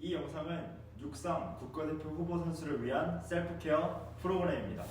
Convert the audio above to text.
이 영상은 육상 국가대표 후보 선수를 위한 셀프케어 프로그램입니다.